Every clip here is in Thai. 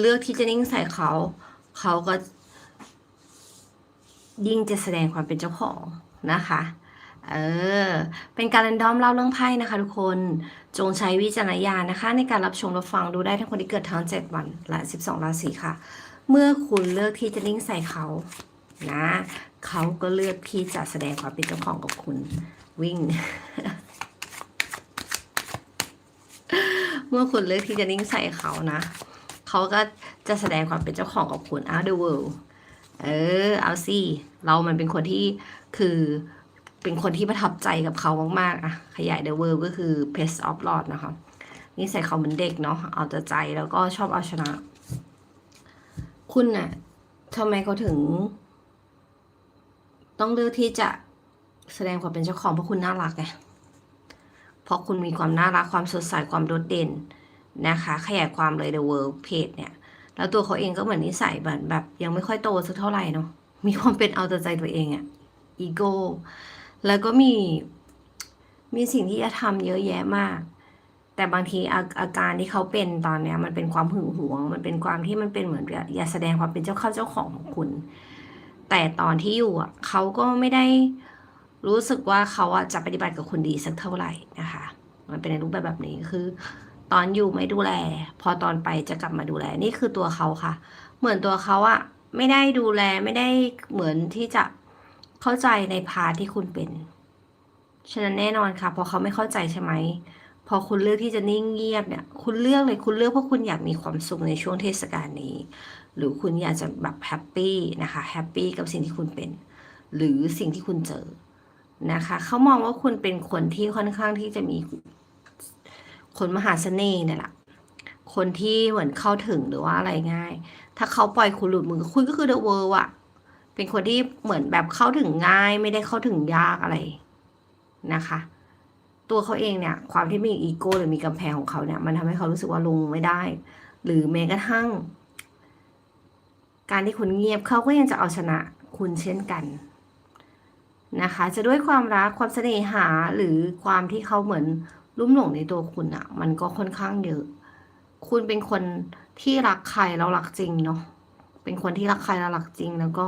เลือกที่จะนิ่งใส่เขา เขาก็ ยิ่งจะแสดงความเป็นเจ้าของนะคะ เออ เป็นการรันดอมเล่าเรื่องไพ่นะคะ ทุกคน จงใช้วิจารณญาณนะคะ ในการรับชมรับฟังดูได้ทั้งคนที่เกิดทั้ง 7 วันและ 12 ราศีค่ะ เมื่อคุณเลือกที่จะนิ่งใส่เขา นะ เขาก็เลือกที่จะแสดงความเป็นเจ้าของกับคุณ วิ่งเมื่อคุณเลือกที่จะนิ่งใส่เขานะ เขาก็จะแสดงความเป็นเจ้าของกับคุณ out the world เออ เอาสิ เรามันเป็นคนที่คือเป็นคนที่ประทับใจกับเขามากๆอะขยาย the world ก็คือ pest of lord นะคะนี่ใส่เขาเหมือนเด็กเนาะเอาแต่ใจแล้วก็ชอบเอาชนะ คุณน่ะทำไมเขาถึง ต้องเลือกที่จะแสดงความเป็นเจ้าของเพราะคุณน่ารักไงเพราะคุณมีความน่ารักความสดใสความโดดเด่น นะคะ ขยายความเลย the world page เนี่ย แล้วตัวเขาเองก็เหมือนนิสัยแบบแบบ ยังไม่ค่อยโตสักเท่าไหร่เนาะมีความเป็นเอาแต่ใจตัวเองอะอีโก้แล้วก็มีมีสิ่งที่จะทำเยอะแยะมาก แต่บางทีอาอาการที่เขาเป็นตอนเนี้ย มันเป็นความหึงหวง มันเป็นความที่มันเป็นเหมือนอย่าแสดงความเป็นเจ้าเข้าเจ้าของของคุณ แต่ตอนที่อยู่อะเขาก็ไม่ได้รู้สึกว่าเขาอะจะปฏิบัติกับคุณดีสักเท่าไหร่นะคะ มันเป็นในรูปแบบแบบนี้คือ ตอนอยู่ไม่ดูแล พอตอนไปจะกลับมาดูแลนี่คือตัวเขาค่ะ เหมือนตัวเขาอะไม่ได้ดูแลไม่ได้เหมือนที่จะเข้าใจในพาทที่คุณเป็น ฉะนั้นแน่นอนค่ะ พอเขาไม่เข้าใจใช่ไหมพอคุณเลือกที่จะนิ่งเงียบเนี่ย คุณเลือกเลยคุณเลือกเพราะคุณอยากมีความสุขในช่วงเทศกาลนี้ หรือคุณอยากจะแบบแฮปปี้นะคะแฮปปี้กับสิ่งที่คุณเป็น หรือสิ่งที่คุณเจอนะคะเขามองว่าคุณเป็นคนที่ค่อนข้างที่จะมี คนมหาเสน่ห์เนี่ยแหละคนที่เหมือนเข้าถึงหรือว่าอะไรง่าย ถ้าเขาปล่อยคุณหลุดมือคุณก็คือเดอะเวิร์อะเป็นคนที่เหมือนแบบเข้าถึงง่าย ไม่ได้เข้าถึงยากอะไรนะคะ ตัวเขาเองเนี่ย ความที่มีอีโก้หรือมีกำแพงของเขาเนี่ย มันทำให้เขารู้สึกว่าลงไม่ได้ หรือแม้กระทั่ง การที่คุณเงียบเขาก็ยังจะเอาชนะคุณเช่นกันนะคะ จะด้วยความรักความเสน่หาหรือความที่เขาเหมือน ลุ่มหลงในตัวคุณอะมันก็ค่อนข้างเยอะ คุณเป็นคนที่รักใครแล้วรักจริงเนาะเป็นคนที่รักใครแล้วรักจริง แล้วก็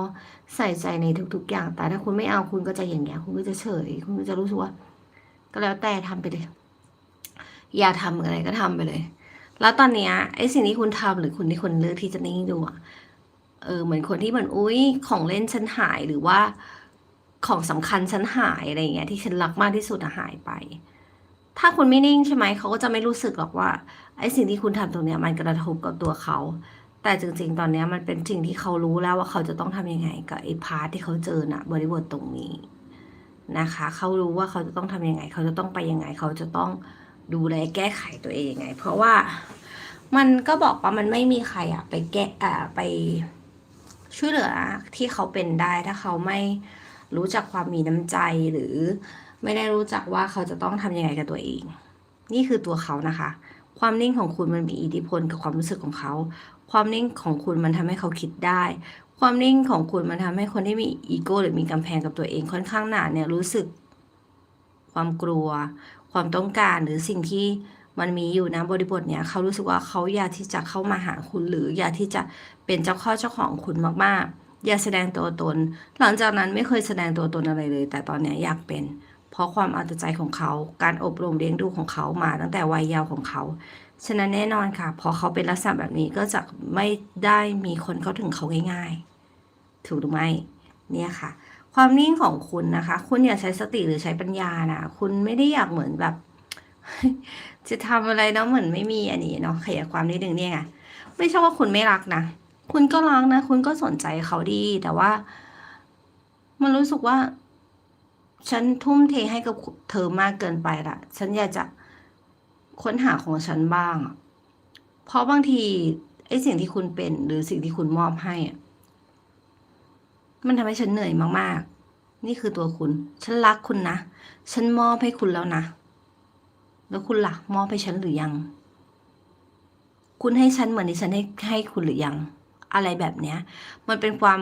ใส่ใจในทุก ๆ อย่าง แต่ถ้าคุณไม่เอาคุณก็จะอย่างเงี้ยคุณก็จะเฉย คุณก็จะรู้สึกว่า ก็แล้วแต่ทำไปเลยอย่าทำอะไรก็ทำไปเลย แล้วตอนเนี้ยไอ้สิ่งที่คุณทำหรือคุณที่คุณเลือกที่จะนิ่งดูอะเออเหมือนคนที่เหมือนอุ้ยของเล่นฉันหายหรือว่าของสำคัญฉันหายอะไรเงี้ยที่ฉันรักมากที่สุดอะหายไป ถ้าคุณไม่นิ่งใช่ไหมเขาก็จะไม่รู้สึกหรอกว่าไอ้สิ่งที่คุณทำตรงเนี้ยมันกระทบกับตัวเขา แต่จริงๆ ตอนเนี้ยมันเป็นสิ่งที่เขารู้แล้วว่าเขาจะต้องทำยังไงกับไอ้พาร์ทที่เขาเจอน่ะบริบทตรงนี้นะคะ เขารู้ว่าเขาจะต้องทำยังไง เขาจะต้องไปยังไง เขาจะต้องดูแลแก้ไขตัวเองยังไง เพราะว่ามันก็บอกว่ามันไม่มีใครอะไปแก้อ่าไปช่วยเหลือที่เขาเป็นได้ถ้าเขาไม่รู้จักความมีน้ำใจหรือ ไม่ได้รู้จักว่าเขาจะต้องทำยังไงกับตัวเอง นี่คือตัวเขานะคะ ความนิ่งของคุณมันมีอิทธิพลกับความรู้สึกของเขา ความนิ่งของคุณมันทำให้เขาคิดได้ ความนิ่งของคุณมันทำให้คนที่มีอีโก้หรือมีกำแพงกับตัวเองค่อนข้างหนาเนี่ยรู้สึก ความกลัว ความต้องการหรือสิ่งที่มันมีอยู่นะบริบทเนี่ยเขารู้สึกว่าเขาอยากที่จะเข้ามาหาคุณหรืออยากที่จะเป็นเจ้าข้อเจ้าของคุณมากๆ อยากแสดงตัวตน หลังจากนั้นไม่เคยแสดงตัวตนอะไรเลย แต่ตอนเนี้ยอยากเป็น เพราะความเอาแต่ใจของเขา การอบรมเลี้ยงดูของเขามาตั้งแต่วัยเยาว์ของเขา ฉะนั้นแน่นอนค่ะ พอเขาเป็นลักษณะแบบนี้ก็จะไม่ได้มีคนเข้าถึงเขาง่าย ๆ ถูกหรือไม่ เนี่ยค่ะ ความนิ่งของคุณนะคะ คุณอย่าใช้สติหรือใช้ปัญญานะ คุณไม่ได้อยากเหมือนแบบ จะทำอะไรแล้วเหมือนไม่มีอันนี้เนาะขยายความนิดนึงเนี่ยไงไม่ใช่ว่าคุณไม่รักนะ คุณก็รักนะ คุณก็สนใจเขาดี แต่ว่า มันรู้สึกว่า ฉันทุ่มเทให้กับเธอมากเกินไปละฉันอยากจะค้นหาของฉันบ้าง เพราะบางทีไอ้สิ่งที่คุณเป็น หรือสิ่งที่คุณมอบให้อะมันทำให้ฉันเหนื่อยมากๆ นี่คือตัวคุณ ฉันรักคุณนะ ฉันมอบให้คุณแล้วนะ แล้วคุณล่ะมอบให้ฉันหรือยัง คุณให้ฉันเหมือนที่ฉันให้ให้คุณหรือยัง อะไรแบบเนี้ย มันเป็นความ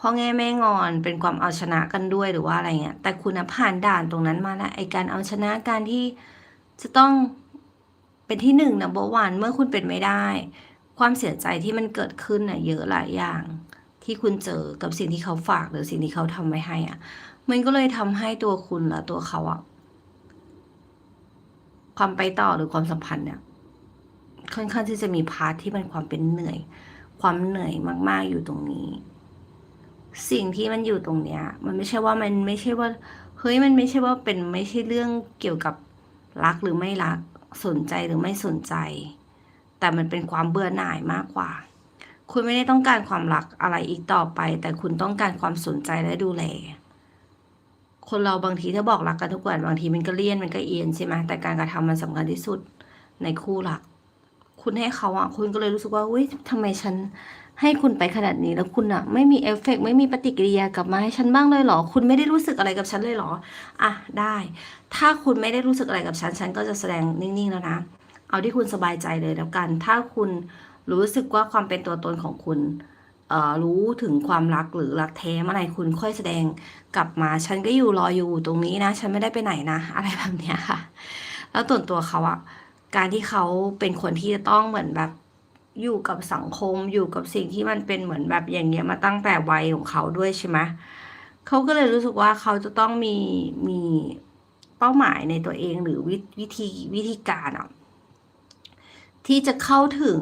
พ่อแง่แม่งอนเป็นความเอาชนะกันด้วยหรือว่าอะไรเงี้ย แต่คุณผ่านด่านตรงนั้นมาแล้วไอการเอาชนะการที่จะต้องเป็นที่หนึ่งนะโบวันเมื่อคุณเป็นไม่ได้ ความเสียใจที่มันเกิดขึ้นน่ะเยอะหลายอย่าง ที่คุณเจอกับสิ่งที่เขาฝากหรือสิ่งที่เขาทำไว้ให้อะ มันก็เลยทำให้ตัวคุณและตัวเขาอะความไปต่อหรือความสัมพันธ์เนี่ยค่อนข้างที่จะมีพาร์ทที่เป็นความเป็นเหนื่อย ความเหนื่อยมาก ๆอยู่ตรงนี้ สิ่งที่มันอยู่ตรงเนี้ย มันไม่ใช่ว่ามันไม่ใช่ว่าเฮ้ยมันไม่ใช่ว่าเป็นไม่ใช่เรื่องเกี่ยวกับรักหรือไม่รักสนใจหรือไม่สนใจ แต่มันเป็นความเบื่อหน่ายมากกว่า คุณไม่ได้ต้องการความรักอะไรอีกต่อไป แต่คุณต้องการความสนใจและดูแล คนเราบางทีถ้าบอกรักกันทุกวันบางทีมันก็เลี่ยนมันก็เอียนใช่ไหมแต่การกระทำมันสำคัญที่สุดในคู่รัก คุณให้เขาอะคุณก็เลยรู้สึกว่าอุ้ยทำไมฉัน ให้คุณไปขนาดนี้แล้วคุณอะไม่มีเอฟเฟกต์ไม่มีปฏิกิริยากลับมาให้ฉันบ้างเลยเหรอ คุณไม่ได้รู้สึกอะไรกับฉันเลยเหรอ อะได้ ถ้าคุณไม่ได้รู้สึกอะไรกับฉัน ฉันก็จะแสดงนิ่งๆแล้วนะ เอาที่คุณสบายใจเลยแล้วกัน ถ้าคุณรู้สึกว่าความเป็นตัวตนของคุณเอ่อรู้ถึงความรักหรือรักแท้เมื่อไหร่คุณค่อยแสดงกลับมา ฉันก็อยู่รออยู่ตรงนี้นะ ฉันไม่ได้ไปไหนนะ อะไรแบบเนี้ยค่ะ แล้วตัวนตัวเขาอะการที่เขาเป็นคนที่จะต้องเหมือนแบบ อยู่กับสังคมอยู่กับสิ่งที่มันเป็นเหมือนแบบอย่างเงี้ยมาตั้งแต่วัยของเขาด้วยใช่ไหมเขาก็เลยรู้สึกว่าเขาจะต้องมีมีเป้าหมายในตัวเองหรือวิวธีวิธีการอะที่จะเข้าถึง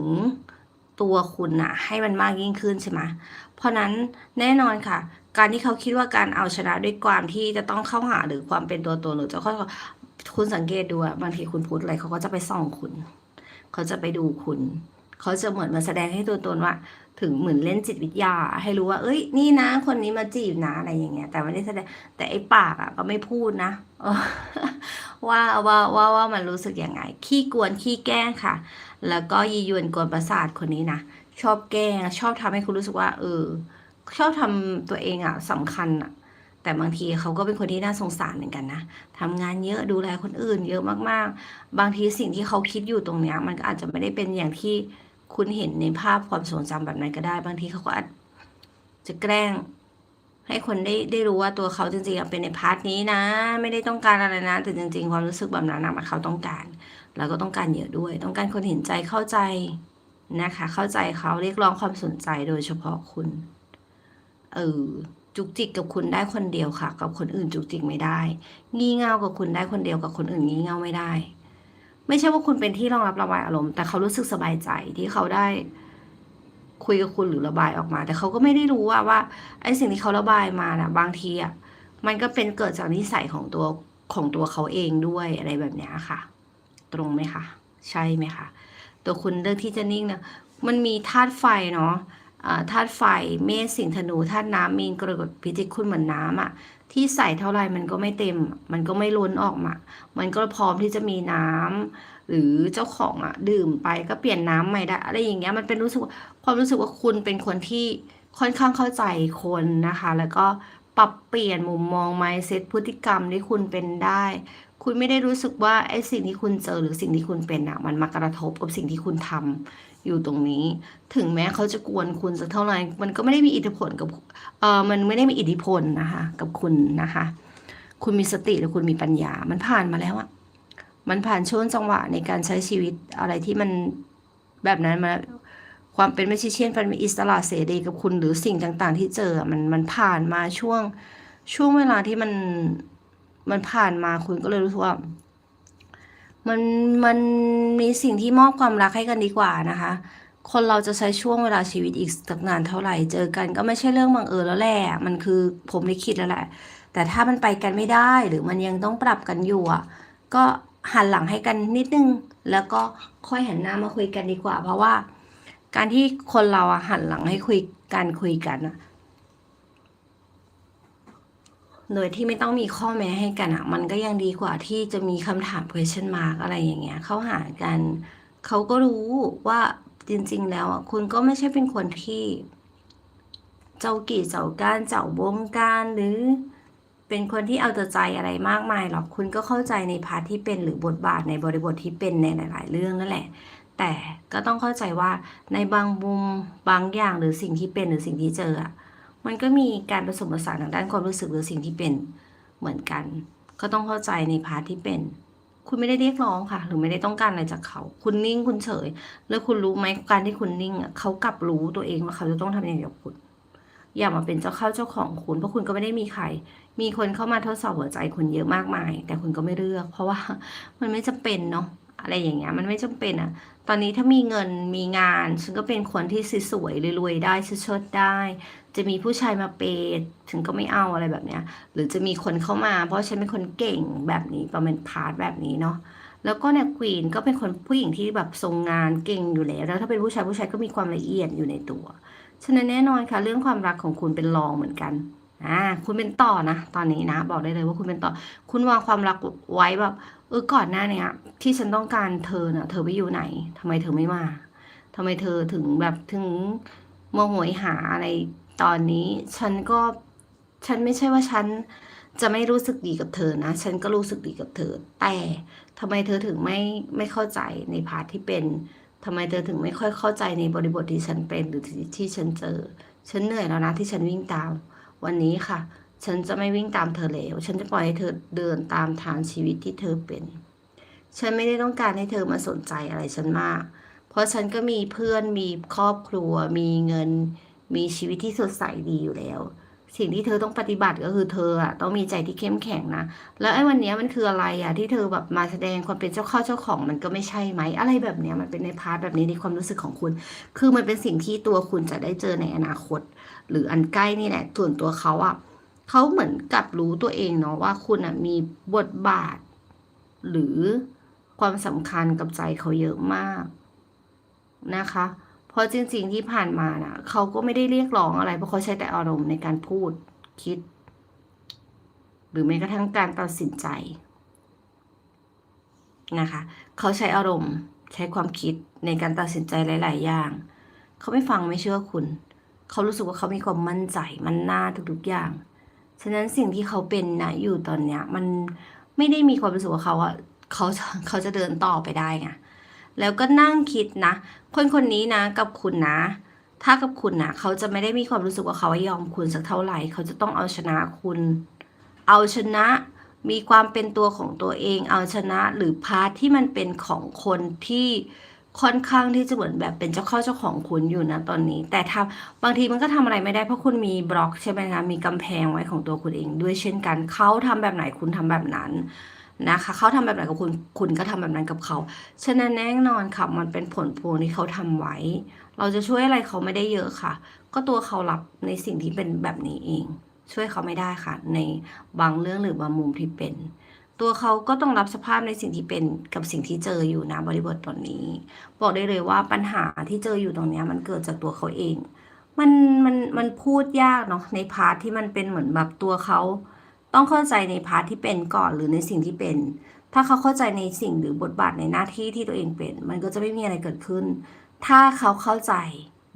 ตัวคุณอะให้มันมากยิ่งขึ้นใช่ไหมเพราะนั้นแน่นอนค่ะ การที่เขาคิดว่าการเอาชนะด้วยความที่จะต้องเข้าหาหรือความเป็นตัวตนหรือจะเข้าคุณสังเกตดูอะบางทีคุณพูดอะไรเขาก็จะไปส่องคุณ เขาจะไปดูคุณ เขาจะเหมือนมาแสดงให้ตัวตนว่า ถึงเหมือนเล่นจิตวิทยา ให้รู้ว่า เอ้ย นี่นะ คนนี้มาจีบนะอะไรอย่างเงี้ย แต่ไม่ได้แสดง แต่ไอ้ปากอะก็ไม่พูดนะว่าว่าว่าว่ามันรู้สึกยังไง ขี้กวนขี้แกล้งค่ะ แล้วก็ยียวนกวนประสาทคนนี้นะชอบแกล้งชอบทำให้คุณรู้สึกว่า เออ ชอบทำตัวเองอะสำคัญอะแต่บางทีเขาก็เป็นคนที่น่าสงสารเหมือนกันนะทำงานเยอะดูแลคนอื่น เยอะมากๆ บางทีสิ่งที่เขาคิดอยู่ตรงเนี้ย มันก็อาจจะไม่ได้เป็นอย่างที่ คุณเห็นในภาพความทรงจำแบบนั้นก็ได้ บางทีเขาก็อาจจะแกล้ง ให้คนได้ได้รู้ว่าตัวเขาจริงๆเป็นในพาร์ทนี้นะ ไม่ได้ต้องการอะไรนะ แต่จริง ๆ ความรู้สึกแบบนั้นมันเขาต้องการ แล้วก็ต้องการเยอะด้วย ต้องการคนเห็นใจเข้าใจนะคะ เข้าใจเขาเรียกร้องความสนใจโดยเฉพาะคุณ เออจุกจิกกับคุณได้คนเดียวค่ะ กับคนอื่นจุกจิกไม่ได้ งี่เง่ากับคุณได้คนเดียวกับคนอื่นงี่เง่าไม่ได้ ไม่ใช่ว่าคุณเป็นที่รองรับระบายอารมณ์แต่เขารู้สึกสบายใจที่เขาได้คุยกับคุณหรือระบายออกมา แต่เขาก็ไม่ได้รู้ว่าว่าไอ้สิ่งที่เขาระบายมาน่ะบางทีอะมันก็เป็นเกิดจากนิสัยของตัวของตัวเขาเองด้วยอะไรแบบนี้ค่ะ ตรงไหมคะใช่ไหมคะตัวคุณเลือกที่จะนิ่งเนี่ยมันมีธาตุไฟเนาะธาตุไฟเมษสิงธนูธาตุน้ำมีนกรกฎพิจิกคุณเหมือนน้ำอะ ที่ใส่เท่าไรมันก็ไม่เต็ม มันก็ไม่ล้นออกมา มันก็พร้อมที่จะมีน้ำหรือเจ้าของอะดื่มไปก็เปลี่ยนน้ำใหม่ได้อะไรอย่างเงี้ยมันเป็นรู้สึกความรู้สึกว่าคุณเป็นคนที่ค่อนข้างเข้าใจคนนะคะ แล้วก็ปรับเปลี่ยนมุมมอง mindset พฤติกรรมที่คุณเป็นได้ คุณไม่ได้รู้สึกว่าไอ้สิ่งที่คุณเจอหรือสิ่งที่คุณเป็นอะมันมากระทบกับสิ่งที่คุณทำ อยู่ตรงนี้ ถึงแม้เขาจะกวนคุณสักเท่าไหร่มันก็ไม่ได้มีอิทธิพลกับเออมันไม่ได้มีอิทธิพลนะคะ กับคุณนะคะ คุณมีสติหรือคุณมีปัญญา มันผ่านมาแล้วอะมันผ่านช่วงจังหวะในการใช้ชีวิตอะไรที่มันแบบนั้นมาความเป็นไม่ใช่เช่นเป็นอิสระเสรีกับคุณหรือสิ่งต่าง ๆ ที่เจอมันมันผ่านมาช่วงช่วงเวลาที่มันมันผ่านมาคุณก็เลยรู้สึกว่า มันมันมีสิ่งที่มอบความรักให้กันดีกว่านะคะ คนเราจะใช้ช่วงเวลาชีวิตอีกสักนานเท่าไหร่ เจอกันก็ไม่ใช่เรื่องบังเอิญแล้วแหละ มันคือผมลิขิตแล้วแหละ แต่ถ้ามันไปกันไม่ได้หรือมันยังต้องปรับกันอยู่อะ ก็หันหลังให้กันนิดนึง แล้วก็ค่อยหันหน้ามาคุยกันดีกว่า เพราะว่า การที่คนเราอะหันหลังให้คุยกันคุยกันอะ โดยที่ไม่ต้องมีข้อแม้ให้กันอะมันก็ยังดีกว่าที่จะมีคำถาม question mark อะไรอย่างเงี้ย เข้าหากัน เขาก็รู้ว่าจริง ๆ แล้วอะคุณก็ไม่ใช่เป็นคนที่ เจ้ากี่เจ้าการเจ้าบงการหรือ เป็นคนที่เอาแต่ใจอะไรมากมายหรอกคุณก็เข้าใจในพาร์ทที่เป็นหรือบทบาทในบริบทที่เป็นในหลาย ๆ เรื่องนั่นแหละ แต่ก็ต้องเข้าใจว่าในบางมุมบางอย่างหรือสิ่งที่เป็นหรือสิ่งที่เจออะ มันก็มีการผสมผสานทางด้านความรู้สึกหรือสิ่งที่เป็นเหมือนกัน ก็ต้องเข้าใจในพาร์ทที่เป็น คุณไม่ได้เรียกร้องค่ะ หรือไม่ได้ต้องการอะไรจากเขา คุณนิ่งคุณเฉย แล้วคุณรู้ไหมการที่คุณนิ่งอะเขากลับรู้ตัวเองว่าเขาจะต้องทำยังไงกับคุณ อย่ามาเป็นเจ้าเข้าเจ้าของคุณเพราะคุณก็ไม่ได้มีใคร มีคนเข้ามาทดสอบหัวใจคุณเยอะมากมาย แต่คุณก็ไม่เลือก เพราะว่ามันไม่จำเป็นเนาะ อะไรอย่างเงี้ยมันไม่จำเป็นอะตอนนี้ถ้ามีเงินมีงาน ฉันก็เป็นคนที่สวยๆรวยๆได้เชิดได้ จะมีผู้ชายมาเปย์ฉันก็ไม่เอาอะไรแบบเนี้ย หรือจะมีคนเข้ามา เพราะฉันเป็นคนเก่งแบบนี้ประมาณพาร์ทแบบนี้เนาะแล้วก็เนี่ยควีนก็เป็นคนผู้หญิงที่แบบทรงงานเก่งอยู่แล้วแล้ว ถ้าเป็นผู้ชายผู้ชายก็มีความละเอียดอยู่ในตัวฉะนั้นแน่นอนค่ะ เรื่องความรักของคุณเป็นรองเหมือนกันอ่าคุณเป็นต่อนะ ตอนนี้นะ บอกได้เลยว่าคุณเป็นต่อ คุณวางความรักไว้แบบ เออก่อนหน้าเนี้ย ที่ฉันต้องการเธอเน่ะ เธอไปอยู่ไหนทำไมเธอไม่มาทำไมเธอถึงแบบถึงโมโหยหาอะไรตอนนี้ ฉันก็ฉันไม่ใช่ว่าฉันจะไม่รู้สึกดีกับเธอนะ ฉันก็รู้สึกดีกับเธอ แต่ทำไมเธอถึงไม่ไม่เข้าใจในพาร์ทที่เป็นทำไมเธอถึงไม่ค่อยเข้าใจในบริบทที่ฉันเป็นหรือที่ฉันเจอ ฉันเหนื่อยแล้วนะที่ฉันวิ่งตาม วันนี้ค่ะ ฉันจะไม่วิ่งตามเธอแล้ว ฉันจะปล่อยให้เธอเดินตามทางชีวิตที่เธอเป็น ฉันไม่ได้ต้องการให้เธอมาสนใจอะไรฉันมาก เพราะฉันก็มีเพื่อน มีครอบครัว มีเงิน มีชีวิตที่สดใสดีอยู่แล้ว สิ่งที่เธอต้องปฏิบัติก็คือเธออะต้องมีใจที่เข้มแข็งนะ แล้วไอ้วันนี้มันคืออะไรอะที่เธอแบบมาแสดงความเป็นเจ้าข้าเจ้าของมันก็ไม่ใช่ไหม อะไรแบบเนี้ยมันเป็นในพาร์ทแบบนี้ในความรู้สึกของคุณ คือมันเป็นสิ่งที่ตัวคุณจะได้เจอในอนาคต หรืออันใกล้นี่แหละ ส่วนตัวเขาอะ เขาเหมือนกับรู้ตัวเองเนาะว่าคุณอะมีบทบาท หรือความสำคัญกับใจเขาเยอะมากนะคะ เพราะจริง ๆที่ผ่านมาน่ะเขาก็ไม่ได้เรียกร้องอะไร เพราะเขาใช้แต่อารมณ์ในการพูดคิด หรือแม้กระทั่งการตัดสินใจนะคะเขาใช้อารมณ์ใช้ความคิดในการตัดสินใจหลาย ๆ อย่าง เขาไม่ฟังไม่เชื่อคุณ เขารู้สึกว่าเขามีความมั่นใจ มันหน้าทุก ๆ อย่าง ฉะนั้นสิ่งที่เขาเป็นนะอยู่ตอนเนี้ย มันไม่ได้มีความรู้สึกว่าเขาอะเขาเขาจะเดินต่อไปได้ไงแล้วก็นั่งคิดนะ คนคนนี้นะกับคุณนะ ถ้ากับคุณนะเขาจะไม่ได้มีความรู้สึกว่าเขายอมคุณสักเท่าไหร่ เขาจะต้องเอาชนะคุณ เอาชนะมีความเป็นตัวของตัวเอง เอาชนะหรือพาร์ทที่มันเป็นของคนที่ ค่อนข้างที่จะเหมือนแบบเป็นเจ้าเข้าเจ้าของคุณอยู่นะตอนนี้ แต่ทำบางทีมันก็ทำอะไรไม่ได้เพราะคุณมีบล็อกใช่ไหมคะมีกำแพงไว้ของตัวคุณเอง ด้วยเช่นกันเขาทำแบบไหนคุณทำแบบนั้นนะคะเขาทำแบบไหนกับคุณคุณก็ทำแบบนั้นกับเขาฉะนั้นแน่นอนค่ะมันเป็นผลพวงที่เขาทำไว้ เราจะช่วยอะไรเขาไม่ได้เยอะค่ะ ก็ตัวเขารับในสิ่งที่เป็นแบบนี้เอง ช่วยเขาไม่ได้ค่ะ ในบางเรื่องหรือบางมุมที่เป็น ตัวเขาก็ต้องรับสภาพในสิ่งที่เป็นกับสิ่งที่เจออยู่นะบริบทตอนนี้ บอกได้เลยว่าปัญหาที่เจออยู่ตรงนี้มันเกิดจากตัวเขาเอง มันมันมันพูดยากเนาะในพาร์ทที่มันเป็นเหมือนแบบตัวเขาต้องเข้าใจในพาร์ทที่เป็นก่อนหรือในสิ่งที่เป็น ถ้าเขาเข้าใจในสิ่งหรือบทบาทในหน้าที่ที่ตัวเองเป็น มันก็จะไม่มีอะไรเกิดขึ้น ถ้าเขาเข้าใจ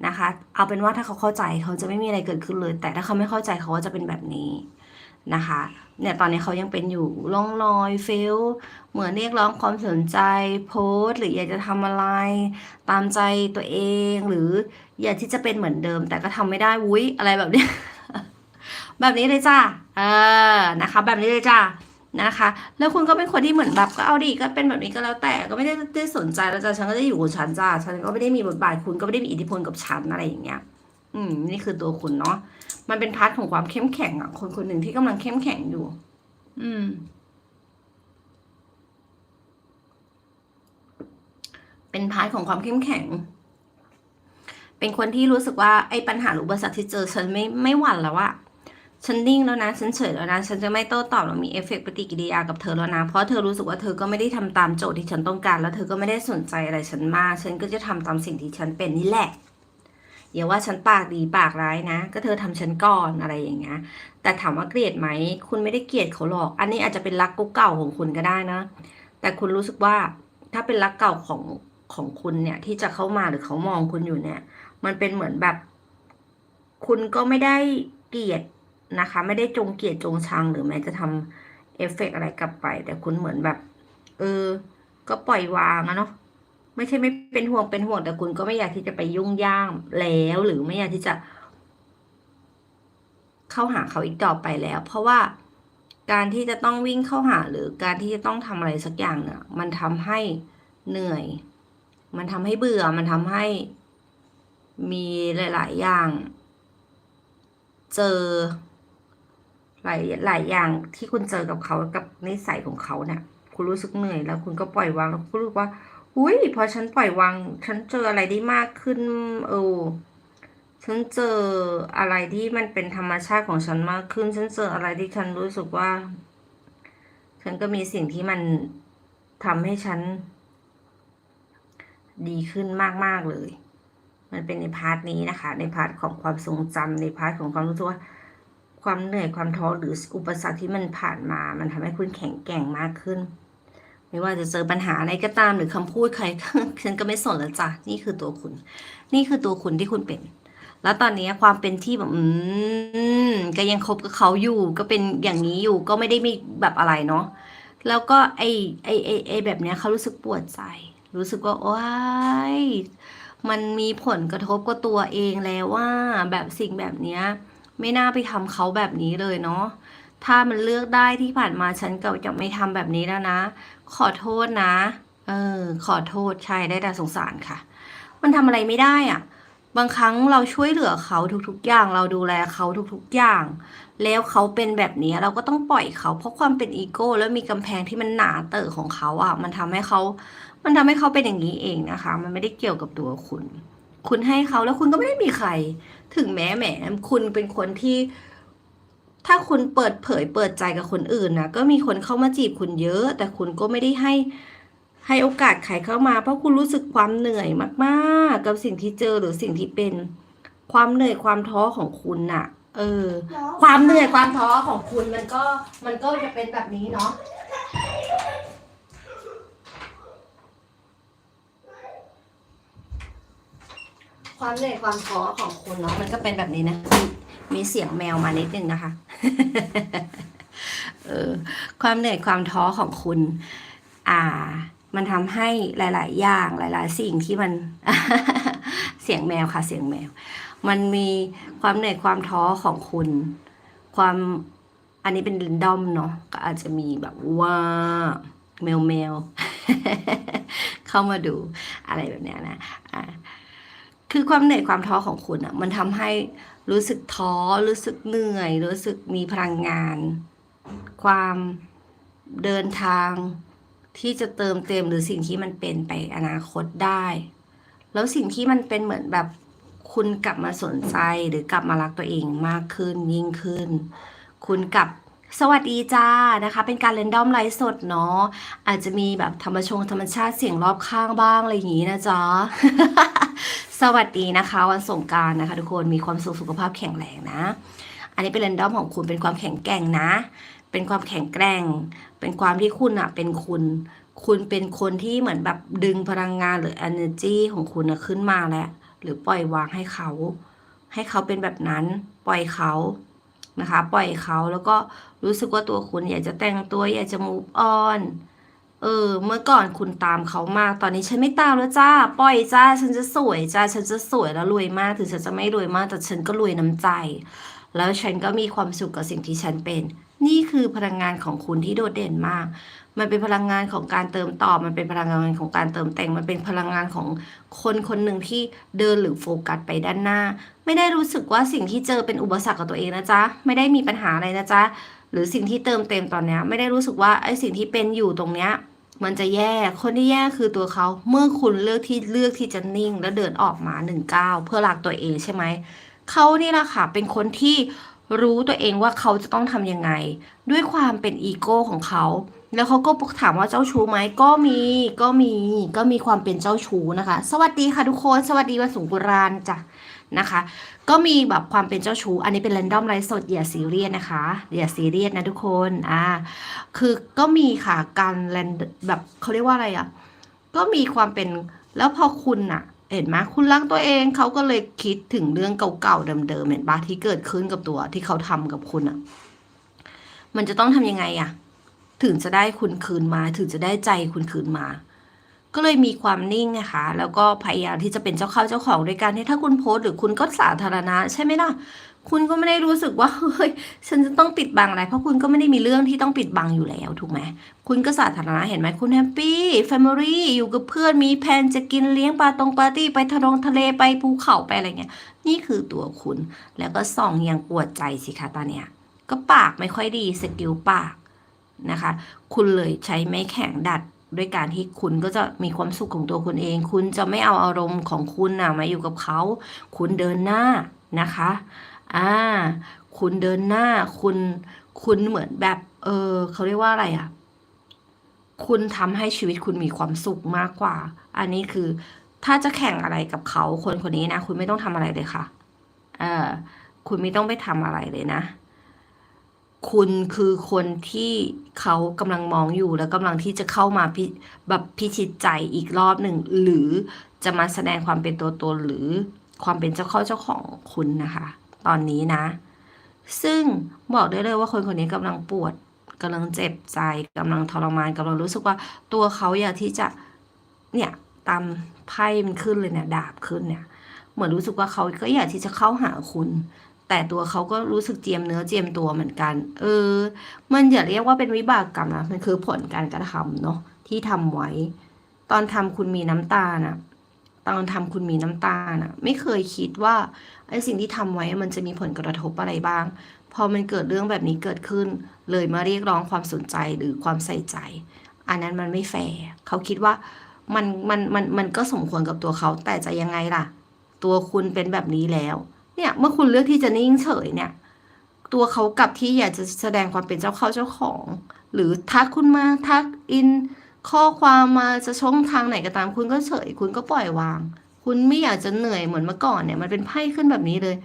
นะคะ เอาเป็นว่าถ้าเขาเข้าใจเขาจะไม่มีอะไรเกิดขึ้นเลย แต่ถ้าเขาไม่เข้าใจเขาก็จะเป็นแบบนี้ นะคะเนี่ยตอนนี้เขายังเป็นอยู่ล่องลอยเฟลเหมือนเรียกร้องความสนใจโพสหรืออยากจะทำอะไร ตามใจตัวเอง หรืออยากที่จะเป็นเหมือนเดิม แต่ก็ทำไม่ได้วุ้ยอะไรแบบนี้ แบบนี้เลยจ้าเออนะคะ แบบนี้เลยจ้านะคะ แล้วคุณก็เป็นคนที่เหมือนแบบก็เอาดีก็เป็นแบบนี้ก็แล้วแต่ก็ไม่ได้ได้สนใจแล้วจ้าฉันก็จะอยู่กับฉันจ้าฉันก็ไม่ได้มีบทบาทคุณก็ไม่ได้มีอิทธิพลกับฉันอะไรอย่างเงี้ย อืมนี่คือตัวคุณเนาะ มันเป็นพาร์ทของความเข้มแข็งอะคนคนหนึ่งที่กำลังเข้มแข็งอยู่ อืม เป็นพาร์ทของความเข้มแข็ง เป็นคนที่รู้สึกว่าไอ้ปัญหาหรืออุปสรรคที่เจอฉันไม่ไม่หวั่นแล้วอะฉันนิ่งแล้วนะ ฉันเฉยแล้วนะ ฉันจะไม่โต้ตอบหรือมีเอฟเฟกต์ปฏิกิริยากับเธอแล้วนะ เพราะเธอรู้สึกว่าเธอก็ไม่ได้ทำตามโจทย์ที่ฉันต้องการ แล้วเธอก็ไม่ได้สนใจอะไรฉันมาก ฉันก็จะทำตามสิ่งที่ฉันเป็นนี่แหละ อย่าว่าฉันปากดีปากร้ายนะ ก็เธอทำฉันก่อนอะไรอย่างเงี้ยแต่ถามว่าเกลียดไหม คุณไม่ได้เกลียดเขาหรอก อันนี้อาจจะเป็นรักเก่าของคุณก็ได้นะ แต่คุณรู้สึกว่าถ้าเป็นรักเก่าของของคุณเนี่ย ที่จะเข้ามาหรือเขามองคุณอยู่เนี่ย มันเป็นเหมือนแบบ คุณก็ไม่ได้เกลียดนะคะ ไม่ได้จงเกลียดจงชังหรือแม้จะทำเอฟเฟกต์อะไรกลับไป แต่คุณเหมือนแบบ เออ ก็ปล่อยวางอะเนาะ ไม่ใช่ไม่เป็นห่วงเป็นห่วงแต่คุณก็ไม่อยากที่จะไปยุ่งย่ามแล้วหรือไม่อยากที่จะ เข้าหาเขาอีกต่อไปแล้ว เพราะว่าการที่จะต้องวิ่งเข้าหาหรือการที่จะต้องทำอะไรสักอย่างเนี่ยมันทำให้เหนื่อย มันทำให้เบื่อมันทำให้มีหลาย ๆ อย่าง เจอ หลายหลายอย่างที่คุณเจอกับเขากับนิสัยของเขาเนี่ยคุณรู้สึกเหนื่อยแล้วคุณก็ปล่อยวางแล้วคุณรู้ว่า อุ้ยพอฉันปล่อยวาง ฉันเจออะไรได้มากขึ้น เออ ฉันเจออะไรที่มันเป็นธรรมชาติของฉันมากขึ้น ฉันเจออะไรที่ฉันรู้สึกว่า ฉันก็มีสิ่งที่มันทำให้ฉัน ดีขึ้นมาก ๆ เลย มันเป็นในพาร์ทนี้นะคะ ในพาร์ทของความทรงจำในพาร์ทของความรู้สึกว่าความเหนื่อยความท้อหรืออุปสรรคที่มันผ่านมา มันทำให้คุณแข็งแกร่งมากขึ้น ไม่ว่าจะเจอปัญหาอะไรก็ตามหรือคำพูดใครฉันก็ไม่สนแล้วจ้ะนี่คือตัวคุณ นี่คือตัวคุณที่คุณเป็น แล้วตอนนี้ความเป็นที่แบบอืมก็ยังคบกับเขาอยู่ ก็เป็นอย่างนี้อยู่ก็ไม่ได้มีแบบอะไรเนาะแล้วก็ไอไอไอไอแบบเนี้ยเขารู้สึกปวดใจ รู้สึกว่าโอ้ยมันมีผลกระทบกับตัวเองแล้วว่าแบบสิ่งแบบเนี้ยไม่น่าไปทำเขาแบบนี้เลยเนาะถ้ามันเลือกได้ที่ผ่านมาฉันก็จะไม่ทำแบบนี้แล้วนะ ขอโทษนะ เออ ขอโทษใช่ได้แต่สงสารค่ะ มันทำอะไรไม่ได้อะ บางครั้งเราช่วยเหลือเขาทุกๆ อย่าง เราดูแลเขาทุกๆ อย่าง แล้วเขาเป็นแบบนี้เราก็ต้องปล่อยเขา เพราะความเป็นอีโก้แล้วมีกำแพงที่มันหนาเตอะของเขาอะ มันทำให้เขา มันทำให้เขาเป็นอย่างนี้เองนะคะ มันไม่ได้เกี่ยวกับตัวคุณ คุณให้เขาแล้วคุณก็ไม่ได้มีใคร ถึงแม้แหมคุณเป็นคนที่ ถ้าคุณเปิดเผยเปิดใจกับคนอื่นนะก็มีคนเข้ามาจีบคุณเยอะ แต่คุณก็ไม่ได้ให้ให้โอกาสใครเข้ามา เพราะคุณรู้สึกความเหนื่อยมากๆ กับสิ่งที่เจอหรือสิ่งที่เป็นความเหนื่อยความท้อของคุณน่ะ เออ ความเหนื่อยความท้อของคุณมันก็มันก็จะเป็นแบบนี้เนาะความเหนื่อยความท้อของคุณเนาะมันก็เป็นแบบนี้นะ มีเสียงแมวมานิดนึงนะคะเออความเหนื่อยความท้อของคุณ อ่า มันทำให้หลาย ๆ อย่างหลาย ๆ สิ่งที่มันเสียงแมวค่ะ เสียงแมว มันมีความเหนื่อยความท้อของคุณ ความอันนี้เป็นลินดอมเนาะก็อาจจะมีแบบว่าแมวแมวเข้ามาดูอะไรแบบเนี้ยนะอ่า คือความเหนื่อยความท้อของคุณอะ มันทำให้รู้สึกท้อ รู้สึกเหนื่อย รู้สึกมีพลังงาน ความเดินทางที่จะเติมเต็มหรือสิ่งที่มันเป็นไปอนาคตได้ แล้วสิ่งที่มันเป็นเหมือนแบบคุณกลับมาสนใจหรือกลับมารักตัวเองมากขึ้นยิ่งขึ้น คุณกลับ สวัสดีจ้านะคะ เป็นการเรนดอมไลฟ์สดเนาะอาจจะมีแบบธรรมชงธรรมชาติเสียงรอบข้างบ้าง อะไรอย่างนี้นะจ๊ะ สวัสดีนะคะ วันสงการนะคะ ทุกคนมีความสุขสุขภาพแข็งแรงนะ อันนี้เป็นเรนดอมของคุณเป็นความแข็งแกร่งนะ เป็นความแข็งแกร่ง เป็นความที่คุณอะเป็นคุณ คุณเป็นคนที่เหมือนแบบดึงพลังงานหรือ energy ของคุณอะขึ้นมาแล้วหรือปล่อยวางให้เขา ให้เขาเป็นแบบนั้น ปล่อยเขานะคะ ปล่อยเขาแล้วก็ รู้สึกว่าตัวคุณอยากจะแต่งตัวอยากจะ move on เออ เมื่อก่อนคุณตามเขามากตอนนี้ฉันไม่ตามแล้วจ้า ปล่อยจ้า ฉันจะสวยจ้า ฉันจะสวยแล้วรวยมาก ถึงฉันจะไม่รวยมาก แต่ฉันก็รวยน้ำใจ แล้วฉันก็มีความสุขกับสิ่งที่ฉันเป็น นี่คือพลังงานของคุณที่โดดเด่นมาก มันเป็นพลังงานของการเติมต่อ มันเป็นพลังงานของการเติมแต่ง มันเป็นพลังงานของคนคนหนึ่งที่เดินหรือโฟกัสไปด้านหน้า ไม่ได้รู้สึกว่าสิ่งที่เจอเป็นอุปสรรคกับตัวเองนะจ๊ะ ไม่ได้มีปัญหาอะไรนะจ๊ะ หรือสิ่งที่เติมเต็มตอนนี้ไม่ได้รู้สึกว่าไอ้สิ่งที่เป็นอยู่ตรงเนี้ยมันจะแย่ คนที่แย่คือตัวเขาเมื่อคุณเลือกที่เลือกที่จะนิ่ง แล้วเดินออกมาหนึ่งก้าวเพื่อรักตัวเองใช่ไหม เขานี่แหละค่ะเป็นคนที่รู้ตัวเองว่าเขาจะต้องทำยังไง ด้วยความเป็นอีโก้ของเขา แล้วเขาก็ถามว่าเจ้าชู้ไหมก็มี ก็มีก็มีความเป็นเจ้าชู้นะคะ สวัสดีค่ะทุกคน สวัสดีวันสงกรานต์จ้ะนะคะ ก็มีแบบความเป็นเจ้าชู้ อันนี้เป็น r รนดอมไลฟ์สดอย่าซีเรียสนะคะอย่าซีเรียสนะทุกคนอ่าคือก็มีค่ะการแลนแบบเขาเรียกว่าอะไรอะก็มีความเป็นแล้วพอคุณอะเห็นไหมคุณรักตัวเองเขาก็เลยคิดถึงเรื่องเก่าๆเดิมๆเห็นปะที่เกิดขึ้นกับตัวที่เขาทำกับคุณอะมันจะต้องทำยังไงอะถึงจะได้คุณคืนมา ถึงจะได้ใจคุณคืนมา ก็เลยมีความนิ่งนะคะ แล้วก็พยายามที่จะเป็นเจ้าเข้าเจ้าของโดยการที่ถ้าคุณโพสต์หรือคุณก็สาธารณะใช่ไหมล่ะ คุณก็ไม่ได้รู้สึกว่าเฮ้ยฉันจะต้องปิดบังอะไร เพราะคุณก็ไม่ได้มีเรื่องที่ต้องปิดบังอยู่แล้วถูกไหมคุณก็สาธารณะเห็นไหมคุณแฮปปี้แฟมิลี่อยู่กับเพื่อนมีแผนจะกินเลี้ยงปลาตรงปาร์ตี้ไปทะลงทะเลไปภูเขาไปอะไรเงี้ย นี่คือตัวคุณ แล้วก็ส่องอย่างปวดใจสิคะตอนเนี้ยก็ปากไม่ค่อยดีสกิลปากนะคะ คุณเลยใช้ไม้แข็งดัด ด้วยการที่คุณก็จะมีความสุขของตัวคุณเอง คุณจะไม่เอาอารมณ์ของคุณนะมาอยู่กับเขา คุณเดินหน้านะคะอ่าคุณเดินหน้า คุณ คุณเหมือนแบบ เออเขาเรียกว่าอะไรอะ่ะ คุณทำให้ชีวิตคุณมีความสุขมากกว่า อันนี้คือ ถ้าจะแข่งอะไรกับเขา คนคนนี้นะ คุณไม่ต้องทำอะไรเลยค่ะ เออคุณไม่ต้องไปทำอะไรเลยนะ คุณคือคนที่เขากำลังมองอยู่แล้วกำลังที่จะเข้ามาพิแบบพิชิตใจอีกรอบหนึ่ง หรือจะมาแสดงความเป็นตัวตนหรือความเป็นเจ้าเข้าเจ้าของคุณนะคะ ตอนนี้นะ ซึ่งบอกได้เลยว่าคนคนนี้กำลังปวดกำลังเจ็บใจกำลังทรมานกำลังรู้สึกว่าตัวเขาอยากที่จะเนี่ยตามไพ่มันขึ้นเลยเนี่ยดาบขึ้นเนี่ย เหมือนรู้สึกว่าเขาก็อยากที่จะเข้าหาคุณ แต่ตัวเขาก็รู้สึกเจียมเนื้อเจียมตัวเหมือนกัน เออ มันอย่าเรียกว่าเป็นวิบากกรรมนะ มันคือผลการกระทำเนาะที่ทำไว้ ตอนทำคุณมีน้ำตาน่ะตอนทำคุณมีน้ำตานะไม่เคยคิดว่าไอ้สิ่งที่ทำไว้มันจะมีผลกระทบอะไรบ้าง พอมันเกิดเรื่องแบบนี้เกิดขึ้น เลยมาเรียกร้องความสนใจหรือความใส่ใจ อันนั้นมันไม่แฟร์เขาคิดว่ามันมันมันมันก็สมควรกับตัวเขาแต่จะยังไงล่ะ ตัวคุณเป็นแบบนี้แล้ว เนี่ยเมื่อคุณเลือกที่จะนิ่งเฉยเนี่ย ตัวเขากลับที่อยากจะแสดงความเป็นเจ้าเข้าเจ้าของ หรือทักคุณมาทักอิน ข้อความมาจะช่องทางไหนก็ตาม คุณก็เฉย คุณก็ปล่อยวาง คุณไม่อยากจะเหนื่อยเหมือนเมื่อก่อนเนี่ยมันเป็นไพ่ขึ้นแบบนี้เลย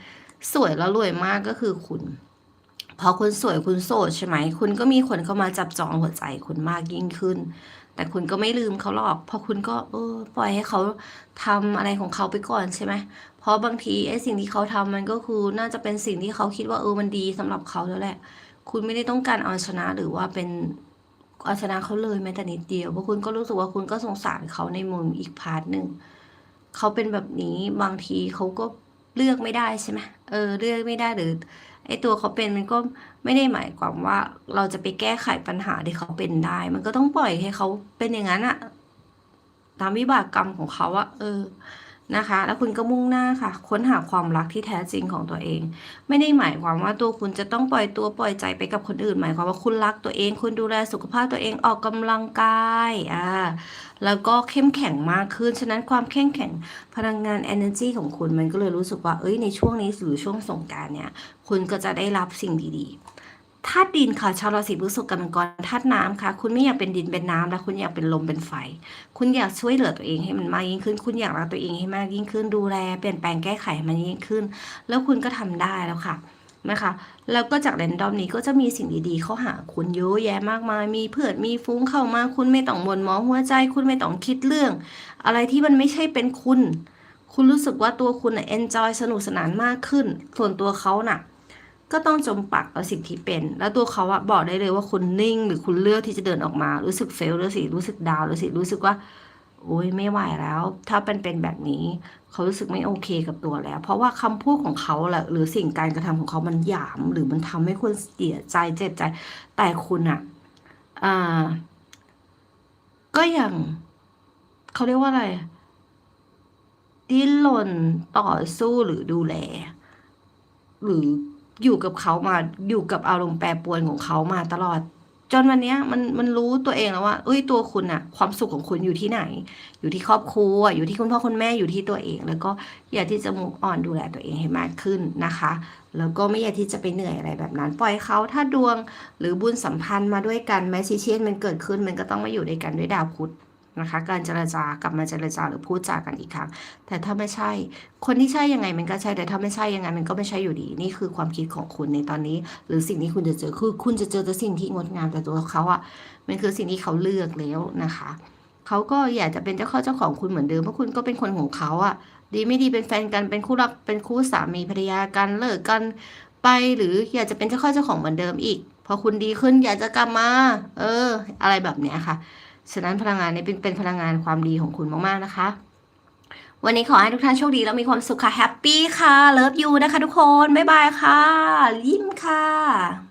สวยแล้วรวยมากก็คือคุณพอคุณสวยคุณโสดใช่ไหม คุณก็มีคนเข้ามาจับจองหัวใจคุณมากยิ่งขึ้น แต่คุณก็ไม่ลืมเขาหรอก เพราะคุณก็เออปล่อยให้เขาทำอะไรของเขาไปก่อนใช่ไหมเพราะบางทีไอ้สิ่งที่เขาทำมันก็คือน่าจะเป็นสิ่งที่เขาคิดว่าเออมันดีสำหรับเขาแล้วแหละ คุณไม่ได้ต้องการเอาชนะหรือว่าเป็นเอาชนะเขาเลยแม้แต่นิดเดียวเพราะคุณก็รู้สึกว่าคุณก็สงสารเขาในมุมอีกพาร์ทหนึ่งเขาเป็นแบบนี้บางทีเขาก็เลือกไม่ได้ใช่ไหมเออเลือกไม่ได้หรือ ไอ้ตัวเขาเป็นมันก็ไม่ได้หมายความว่าเราจะไปแก้ไขปัญหาที่เขาเป็นได้ มันก็ต้องปล่อยให้เขาเป็นอย่างนั้นอะตามวิบากกรรมของเขาอะเออ นะคะ แล้วคุณก็มุ่งหน้าค่ะ ค้นหาความรักที่แท้จริงของตัวเอง ไม่ได้หมายความว่าตัวคุณจะต้องปล่อยตัวปล่อยใจไปกับคนอื่น หมายความว่าคุณรักตัวเอง คุณดูแลสุขภาพตัวเองออกกำลังกายอ่าแล้วก็เข้มแข็งมากขึ้น ฉะนั้นความเข้มแข็งพลังงาน energy ของคุณมันก็เลยรู้สึกว่าเอ้ยในช่วงนี้หรือช่วงสงการเนี่ย คุณก็จะได้รับสิ่งดีๆ ธาตุดินค่ะชาวราศีพฤษภกับมังกรธาตุน้ำค่ะ คุณไม่อยากเป็นดินเป็นน้ำแล้วคุณอยากเป็นลมเป็นไฟ คุณอยากช่วยเหลือตัวเองให้มันมากยิ่งขึ้น คุณอยากรักตัวเองให้มากยิ่งขึ้นดูแลเปลี่ยนแปลงแก้ไขมันยิ่งขึ้น แล้วคุณก็ทำได้แล้วค่ะนะคะแล้วก็จากแรนดอมนี้ก็จะมีสิ่งดีๆ เข้าหาคุณเยอะแยะมากมาย มีเพื่อนมีฟุ้งเข้ามา คุณไม่ต้องมนหมองหัวใจ คุณไม่ต้องคิดเรื่อง อะไรที่มันไม่ใช่เป็นคุณ คุณรู้สึกว่าตัวคุณน่ะเอนจอยสนุกสนานมากขึ้น ส่วนตัวเขาน่ะ ก็ต้องจมปักกับสิ่งที่เป็น แล้วตัวเขาอะบอกได้เลยว่าคุณนิ่ง หรือคุณเลือกที่จะเดินออกมา รู้สึกเฟลหรือสิรู้สึกดาวหรือสิรู้สึกว่าโอ้ยไม่ไหวแล้ว ถ้าเป็นเป็นแบบนี้ เขารู้สึกไม่โอเคกับตัวแล้ว เพราะว่าคำพูดของเขาแหละหรือสิ่งการกระทำของเขามันหยาม หรือมันทำให้คุณเสียใจเจ็บใจ แต่คุณอะอ่าก็ยังเขาเรียกว่าอะไร ดิ้นรนต่อสู้หรือดูแล หรือ อยู่กับเขามาอยู่กับอารมณ์แปรปรวนของเขามาตลอด จนวันนี้มันมันรู้ตัวเองแล้วว่า เอ้ยตัวคุณอะความสุขของคุณอยู่ที่ไหน อยู่ที่ครอบครัว อยู่ที่คุณพ่อคุณแม่อยู่ที่ตัวเอง แล้วก็อยากที่จะมุกอ่อนดูแลตัวเองให้มากขึ้นนะคะ แล้วก็ไม่อยากที่จะไปเหนื่อยอะไรแบบนั้น ปล่อยเขาถ้าดวงหรือบุญสัมพันธ์มาด้วยกันแม้ชิเชียนมันเกิดขึ้นมันก็ต้องมาอยู่ด้วยกันด้วยดาวพุธ นะคะ การเจรจากลับมาเจรจาหรือพูดจากันอีกครั้ง แต่ถ้าไม่ใช่ คนที่ใช่ยังไงมันก็ใช่ แต่ถ้าไม่ใช่ยังไงมันก็ไม่ใช่อยู่ดี นี่คือความคิดของคุณในตอนนี้ หรือสิ่งที่คุณจะเจอคือคุณจะเจอแต่สิ่งที่งดงามแต่ตัวเขาอะมันคือสิ่งที่เขาเลือกแล้วนะคะเขาก็อยากจะเป็นเจ้าเข้าเจ้าของคุณเหมือนเดิมเพราะคุณก็เป็นคนของเขาอะดีไม่ดีเป็นแฟนกันเป็นคู่รักเป็นคู่สามีภรรยากันเลิกกันไปหรืออยากจะเป็นเจ้าเข้าเจ้าของเหมือนเดิมอีก พอคุณดีขึ้นอยากจะกลับมา เออ อะไรแบบเนี้ยค่ะ ฉะนั้นพลังงานนี้เป็นเป็นพลังงานความดีของคุณมากๆนะคะ วันนี้ขอให้ทุกท่านโชคดีแล้วมีความสุขค่ะแฮปปี้ค่ะเลิฟยูนะคะทุกคน บ๊ายบายค่ะ ยิ้มค่ะ